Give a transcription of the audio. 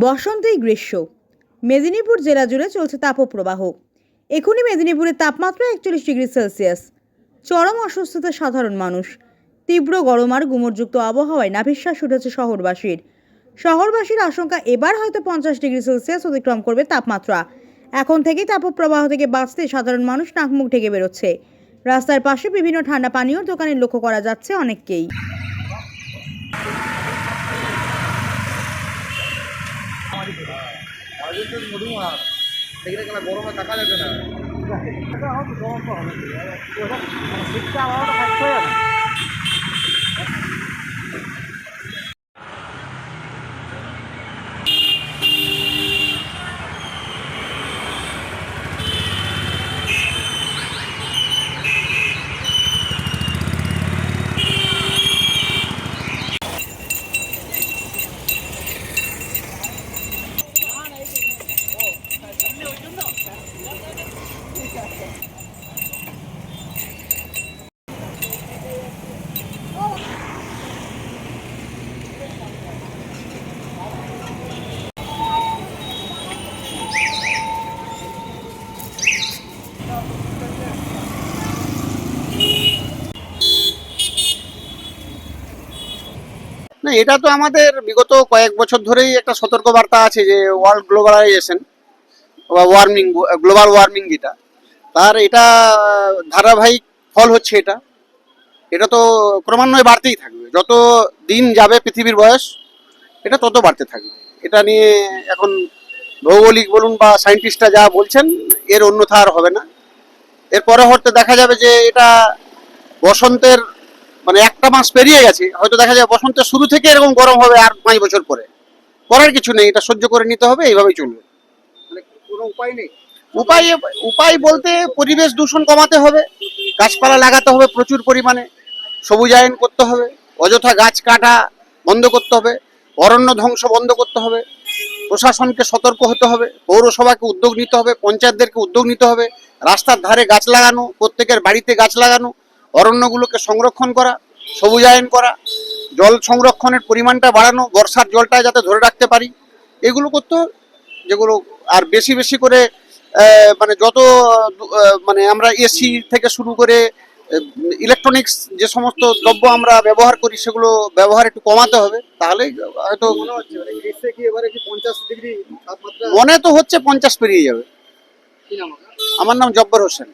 বসন্তই গ্রীষ্ম। মেদিনীপুর জেলা জুড়ে চলছে তাপপ্রবাহ। এখনই মেদিনীপুরের তাপমাত্রা একচল্লিশ ডিগ্রি সেলসিয়াস। চরম অসুস্থতা সাধারণ মানুষ। তীব্র গরম আর গুমরযুক্ত আবহাওয়ায় নাভিশ্বাস উঠেছে শহরবাসীর। শহরবাসীর আশঙ্কা এবার হয়তো পঞ্চাশ ডিগ্রি সেলসিয়াস অতিক্রম করবে তাপমাত্রা। এখন থেকেই তাপপ্রবাহ থেকে বাঁচতে সাধারণ মানুষ নাকমুখ ঢেকে বেরোচ্ছে। রাস্তার পাশে বিভিন্ন ঠান্ডা পানীয় দোকানে লক্ষ্য করা যাচ্ছে অনেককেই। গরমে থাকা যাবে না না, এটা তো আমাদের বিগত কয়েক বছর ধরেই একটা সতর্ক বার্তা আছে যে ওয়ার্ল্ড গ্লোবালাইজেশন বা ওয়ার্মিং গ্লোবাল ওয়ার্মিং যেটা। তার এটা ধারাবাহিক ফল হচ্ছে এটা। এটা তো ক্রমান্বয়ে বাড়তেই থাকবে। যত দিন যাবে পৃথিবীর বয়স, এটা তত বাড়তে থাকবে। এটা নিয়ে এখন ভৌগোলিক বলুন বা সায়েন্টিস্টরা যা বলছেন, এর অন্যথা আর হবে না। এর হতে দেখা যাবে যে এটা বসন্তের মানে একটা মাস পেরিয়ে গেছে, হয়তো দেখা যাবে বসন্তের শুরু থেকে এরকম গরম হবে আর পাঁচ বছর পরে। করার কিছু নেই, এটা সহ্য করে নিতে হবে, এইভাবেই চলবে। মানে কোনো উপায় নেই? উপায় উপায় বলতে পরিবেশ দূষণ কমাতে হবে, গাছপালা লাগাতে হবে প্রচুর পরিমাণে, সবুজায়ন করতে হবে, অযথা গাছ কাটা বন্ধ করতে হবে, অরণ্য ধ্বংস বন্ধ করতে হবে, প্রশাসনকে সতর্ক হতে হবে, পৌরসভাকে উদ্যোগ নিতে হবে, পঞ্চায়েতদেরকে উদ্যোগ নিতে হবে, রাস্তার ধারে গাছ লাগানো, প্রত্যেকের বাড়িতে গাছ লাগানো, অরণ্যগুলোকে সংরক্ষণ করা, সবুজায়ন করা, জল সংরক্ষণের পরিমাণটা বাড়ানো, বর্ষার জলটা যাতে ধরে রাখতে পারি, এগুলো করতে যেগুলো আর বেশি বেশি করে মানে যত মানে আমরা এসি থেকে শুরু করে ইলেকট্রনিক্স যে সমস্ত দ্রব্য আমরা ব্যবহার করি সেগুলো ব্যবহার একটু কমাতে হবে তাহলেই হয়তো মনে হচ্ছে মানে কি এবারে কি পঞ্চাশ ডিগ্রি তাপমাত্রা? তো হচ্ছে পঞ্চাশ পেরিয়ে যাবে? আমার নাম জব্বর হোসেন।